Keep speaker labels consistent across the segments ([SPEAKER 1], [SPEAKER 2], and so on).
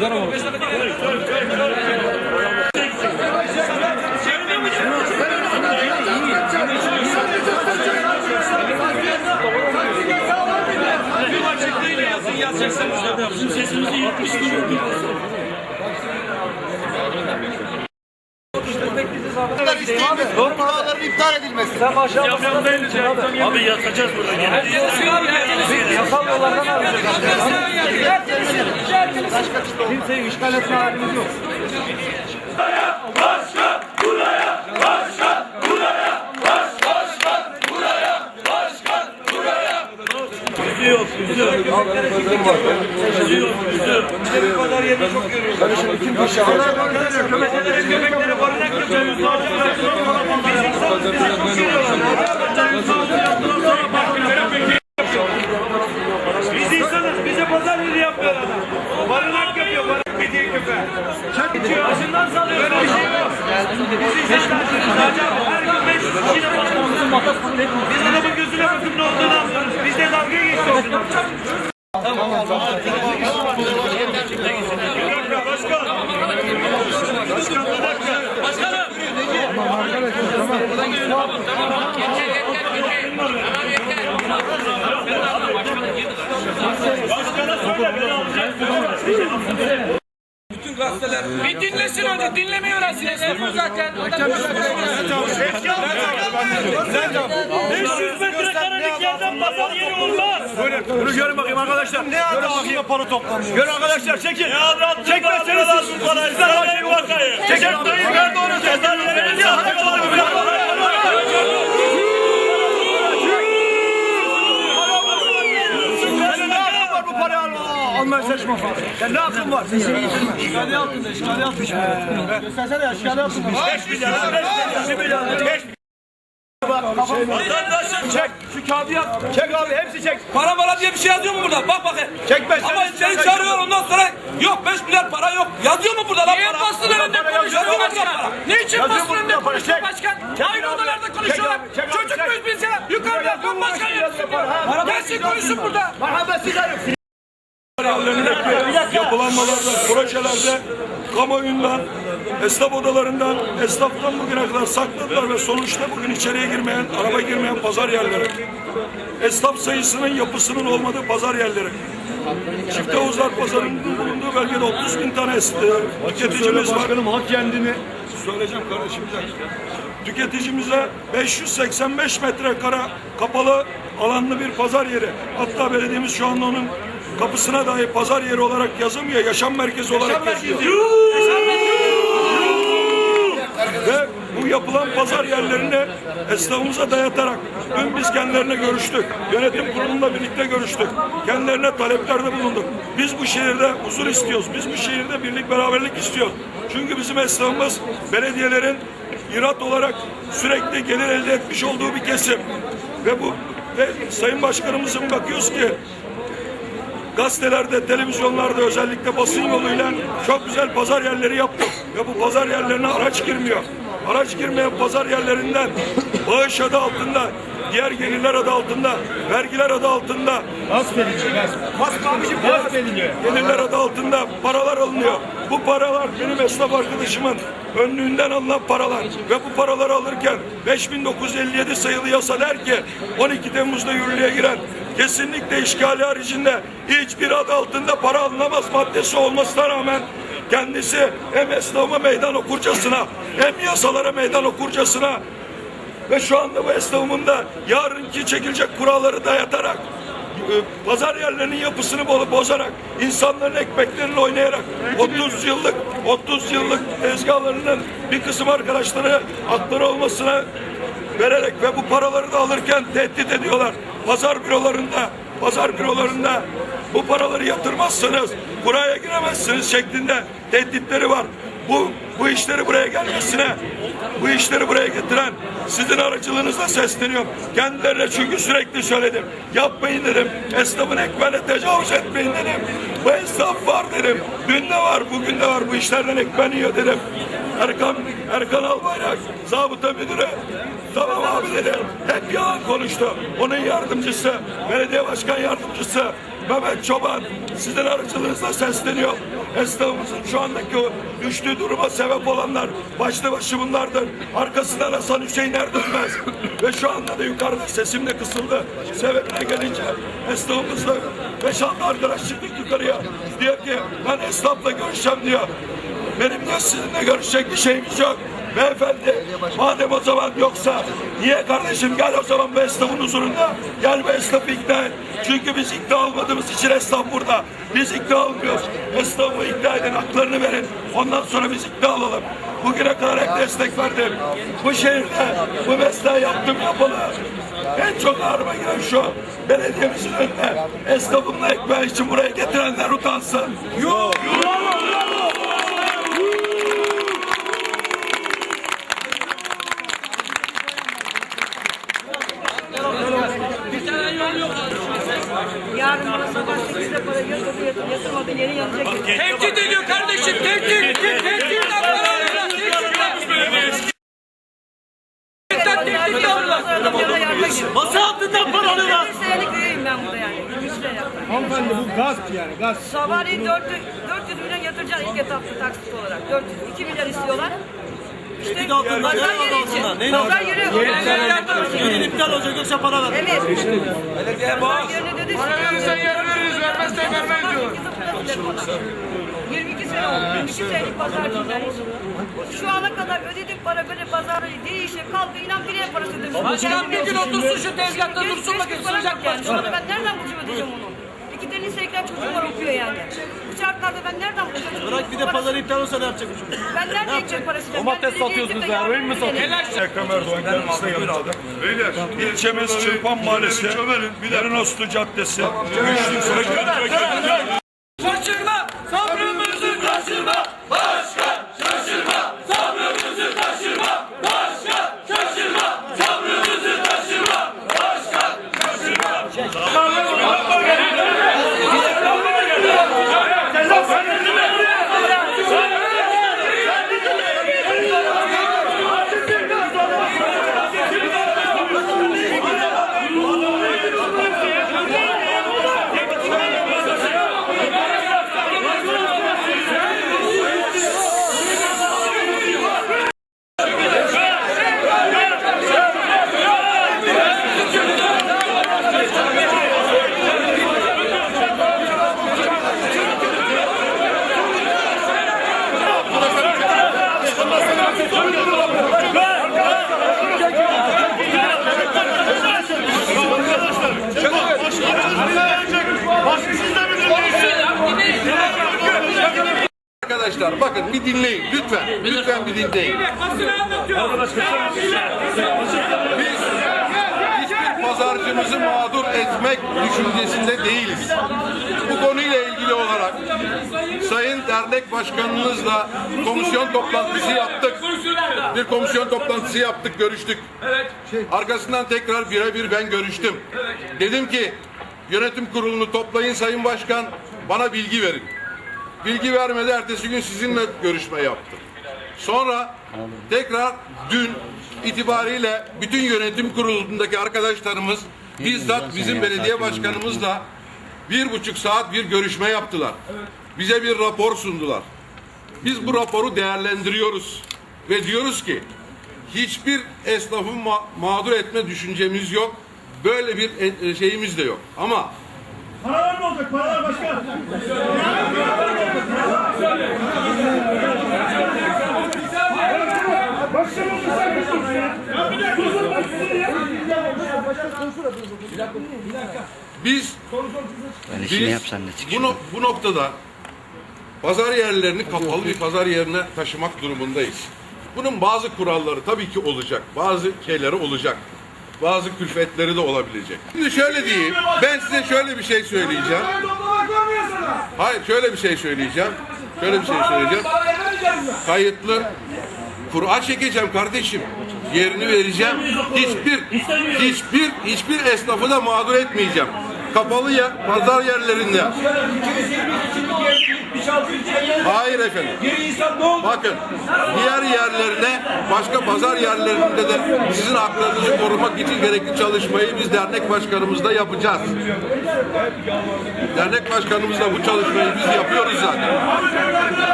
[SPEAKER 1] güzel olmuş. Yazacaksanız da bizim sesimizi yetmiş durdurduk. Kuralların iptal edilmesi.
[SPEAKER 2] Abi yatacağız burada gene.
[SPEAKER 3] Yasal yollardan arayacağız. Kimseyi işgal etme halimiz yok.
[SPEAKER 2] Yüzü yok, yüzü yok. Yüzü yok, yüzü yok.
[SPEAKER 3] Bu kadar yerini çok görüyoruz. Ben şimdi kim paşa Köpekleri, köpekleri barınak yapıyoruz. Biz insanız, bizi çok görüyorlar. Biz insanız, bize pazar yeri yapmıyor adam. Barınak yapıyor, barınak mediye köpeğe. Çak içiyor, başından salıyor. Böyle bir şey yok. Biz insanlar, sadece her gün 500 kişiyle bakıyoruz. Biz adamın gözüne bakıp ne olduğunu anlıyoruz. Biz de dalga geçiyoruz. Dakika başkan. Başkan bir
[SPEAKER 4] dinlesin önce, dinlemeyi öğrensin. Zaten.
[SPEAKER 3] 500 metrekarelik yerden pazar yeri olmaz.
[SPEAKER 2] Bunu görün bakayım arkadaşlar. Ne adı bakayım para toplanıyor. Görün arkadaşlar çekin. Ne adı Çekmezseniz bu parayı. Size bakayım bakayım. Çekin. Dayı verdi onu. Cezar yeriniz ya. Almaya seçme falan. Sen ne hakkın var? İşgali altında, işgali altında. Göstersene ya, işgali altında. 5 milyar, 5 milyar, 5 Vatandaşım çek. Şu kağıdı yap. Çek abi hepsi çek.
[SPEAKER 4] Para para diye bir şey yazıyor mu burada? Bak bakayım.
[SPEAKER 2] Çekmez.
[SPEAKER 4] Ama seni çağırıyor ondan sonra yok 5 milyar para yok. Yazıyor mu burada lan Niye para? basın önünde konuşuyor başkan? Ne için
[SPEAKER 2] Yazıyor
[SPEAKER 4] basın önünde konuşuyor
[SPEAKER 2] Çek.
[SPEAKER 4] başkan?
[SPEAKER 2] Çek
[SPEAKER 4] Aynı odalarda
[SPEAKER 2] Çek
[SPEAKER 4] konuşuyorlar.
[SPEAKER 2] çek
[SPEAKER 4] Çocuk
[SPEAKER 2] çek.
[SPEAKER 4] muyuz biz ya? Yukarıda
[SPEAKER 2] mu
[SPEAKER 4] başkan yapsın. Gelsin konuşsun burada.
[SPEAKER 2] yapılanmalarda, projelerde, kamuoyundan, esnaf odalarından, esnaftan bugüne kadar sakladılar ve sonuçta bugün içeriye girmeyen, araba girmeyen pazar yerleri. Esnaf sayısının yapısının olmadığı pazar yerleri. Çifte Uzlar Pazarı'nın bulunduğu bölgede 30 bin tane e, tüketicimiz var.
[SPEAKER 5] Başkanım hak kendini.
[SPEAKER 2] Söyleyeceğim kardeşim. Tüketicimize 585 metrekare kapalı alanlı bir pazar yeri. Hatta belediyemiz şu anda onun kapısına dahi pazar yeri olarak yazılmıyor. Yaşam merkezi olarak yazıyor. Ve bu yapılan pazar yerlerini esnafımıza dayatarak dün biz kendilerine görüştük. Yönetim kurulunda birlikte görüştük. Kendilerine taleplerde bulunduk. Biz bu şehirde huzur istiyoruz. Biz bu şehirde birlik beraberlik istiyoruz. Çünkü bizim esnafımız belediyelerin irat olarak sürekli gelir elde etmiş olduğu bir kesim. Ve bu ve Sayın Başkanımızın bakıyoruz ki gazetelerde, televizyonlarda özellikle basın yoluyla çok güzel pazar yerleri yaptık. Ve bu pazar yerlerine araç girmiyor. Araç girmeyen pazar yerlerinden bağış adı altında, diğer gelirler adı altında, vergiler adı altında,
[SPEAKER 5] Gasp ediliyor. Gasp. Gasp ediliyor.
[SPEAKER 2] gelirler adı altında paralar alınıyor. Bu paralar benim esnaf arkadaşımın önlüğünden alınan paralar ve bu paraları alırken 5957 sayılı yasa der ki 12 Temmuz'da yürürlüğe giren kesinlikle işgali haricinde hiçbir adı altında para alınamaz maddesi olmasına rağmen kendisi hem esnafa meydan okurcasına hem yasalara meydan okurcasına ve şu anda bu esnafımın da yarınki çekilecek kuralları dayatarak e, pazar yerlerinin yapısını bo- bozarak insanların ekmekleriyle oynayarak 30 yıllık 30 yıllık tezgahlarının bir kısım arkadaşları hakları olmasına vererek ve bu paraları da alırken tehdit ediyorlar. Pazar bürolarında pazar bürolarında bu paraları yatırmazsanız buraya giremezsiniz şeklinde tehditleri var. Bu bu işleri buraya gelmesine, bu işleri buraya getiren sizin aracılığınızla sesleniyorum. Kendilerine çünkü sürekli söyledim. Yapmayın dedim. Esnafın ekmeğine tecavüz etmeyin dedim. Bu esnaf var dedim. Dün de var, bugün de var. Bu işlerden ekmeğini yiyor dedim. Erkan, Erkan Albayrak, zabıta müdürü. Tamam abi dedi. Hep yalan konuştu. Onun yardımcısı, belediye başkan yardımcısı, Mehmet Çoban sizin aracılığınızla sesleniyor. Esnafımızın şu andaki o düştüğü duruma sebep olanlar başlı başı bunlardır. Arkasından Hasan Hüseyin Erdönmez. Ve şu anda da yukarıda sesim de kısıldı. Sebebine gelince esnafımızla 5-6 arkadaş çıktık yukarıya. Diyor ki ben esnafla görüşeceğim diyor. Benim de sizinle görüşecek bir şeyimiz yok. Beyefendi madem o zaman yoksa niye kardeşim gel o zaman bu esnafın huzurunda gel bu esnafı ikna et. Çünkü biz ikna olmadığımız için esnaf burada. Biz ikna olmuyoruz. Esnafı ikna edin haklarını verin. Ondan sonra biz ikna olalım. Bugüne kadar hep destek verdim. Bu şehirde bu mesleği yaptım yapalı. En çok ağrıma giden şu belediyemizin önüne esnafımla ekmeği için buraya getirenler utansın. Yok.
[SPEAKER 1] Yarın
[SPEAKER 4] Masa altından para alıyorlar.
[SPEAKER 1] Bir senelik üyeyim ben burada yani. 23 lira yaptım.
[SPEAKER 5] Hanımefendi bu gasp yani gasp.
[SPEAKER 1] Sabahleyin 400, 400 milyon yatıracaksın ilk etapta taksit olarak. 400, 2 milyar istiyorlar. İşte pazar yeri için. Pazar yeri.
[SPEAKER 4] Yeni iptal olacak yoksa para ver.
[SPEAKER 1] Evet.
[SPEAKER 4] Belediye bağış.
[SPEAKER 1] Pazar yerine dedi. Para verirsen yarın veririz, vermezsen vermeyiz diyorlar. 22 sene oldu. 22 senelik hiç. Şu ana kadar ödediğim para böyle pazarda değişir kaldı. İnan bir ev parası ödemişim.
[SPEAKER 4] Başkan bir gün otursun şu tezgahta dursun
[SPEAKER 1] para
[SPEAKER 4] sıcak.
[SPEAKER 1] Şu anda ben nereden bulacağım ödeyeceğim onu? İki tane liselikten çocuğum var okuyor yani. Bu şartlarda ben nereden bulacağım?
[SPEAKER 4] Bırak bir de pazar iptal olsa ne yapacak bu çocuk?
[SPEAKER 1] Ben nerede ekmek parası
[SPEAKER 5] Domates satıyorsunuz ya, öyle mi satıyorsunuz?
[SPEAKER 2] Ekrem Erdoğan kendisi de yanımızda. Beyler, ilçemiz Çırpan Mahallesi, Merinoslu Caddesi, Güçlü Sokak.
[SPEAKER 4] Şaşırma,
[SPEAKER 6] Arkadaşlar bakın bir dinleyin lütfen. Lütfen bir dinleyin. Biz hiçbir pazarcımızı mağdur etmek düşüncesinde değiliz. Bu konuyla ilgili olarak Sayın Dernek Başkanınızla komisyon toplantısı yaptık. Bir komisyon toplantısı yaptık, görüştük. Arkasından tekrar birebir ben görüştüm. Dedim ki yönetim kurulunu toplayın Sayın Başkan, bana bilgi verin. Bilgi vermedi, ertesi gün sizinle görüşme yaptım. Sonra tekrar dün itibariyle bütün yönetim kurulundaki arkadaşlarımız bizzat bizim belediye başkanımızla bir buçuk saat bir görüşme yaptılar. Bize bir rapor sundular. Biz bu raporu değerlendiriyoruz ve diyoruz ki hiçbir esnafı ma- mağdur etme düşüncemiz yok. Böyle bir e- e, şeyimiz de yok. Ama
[SPEAKER 5] Paralar olacak? Paralar başka.
[SPEAKER 6] biz
[SPEAKER 7] Ben
[SPEAKER 6] Biz
[SPEAKER 7] işini yapsan ne çıkıyor?
[SPEAKER 6] bu, bu noktada pazar yerlerini kapalı bir pazar yerine taşımak durumundayız. Bunun bazı kuralları tabii ki olacak. Bazı şeyleri olacak. Bazı külfetleri de olabilecek. Şimdi şöyle diyeyim. Ben size şöyle bir şey söyleyeceğim. Hayır şöyle bir şey söyleyeceğim. Şöyle bir şey söyleyeceğim. Kayıtlı Kur'a çekeceğim kardeşim. Yerini vereceğim. Hiçbir hiçbir hiçbir esnafı da mağdur etmeyeceğim. Kapalı ya pazar yerlerinde.
[SPEAKER 8] 5-6 ilçeye geldi.
[SPEAKER 6] Hayır efendim.
[SPEAKER 8] Geri insan ne oldu?
[SPEAKER 6] Bakın diğer yerlerine başka pazar yerlerinde de sizin haklarınızı korumak için gerekli çalışmayı biz dernek başkanımızla yapacağız. Dernek başkanımızla bu çalışmayı biz yapıyoruz zaten.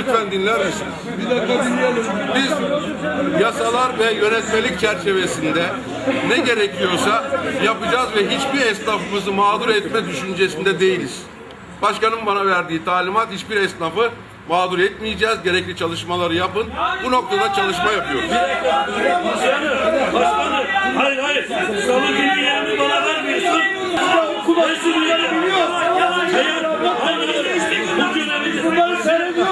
[SPEAKER 6] Lütfen dinler misiniz? Bir dakika dinleyelim. Biz yasalar ve yönetmelik çerçevesinde ne gerekiyorsa yapacağız ve hiçbir esnafımızı mağdur etme düşüncesinde değiliz. Başkanım bana verdiği talimat hiçbir esnafı mağdur etmeyeceğiz. Gerekli çalışmaları yapın. Bu noktada çalışma yapıyoruz.
[SPEAKER 8] Hayır hayır. Salı günü yerini bana vermiyorsun. Kullanıcı bunları biliyor. Hayır. Hayır. Bunları seyrediyor.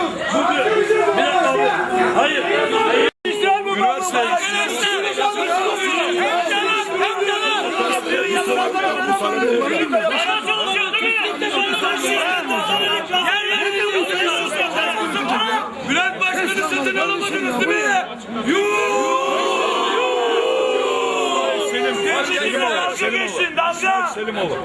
[SPEAKER 8] Hayır. Hayır.
[SPEAKER 4] Bülent Başkan'ı satın alamadınız değil mi? Yuuu!
[SPEAKER 2] Selim,
[SPEAKER 8] Dalga geçsin dalga.
[SPEAKER 2] Selimoğlu.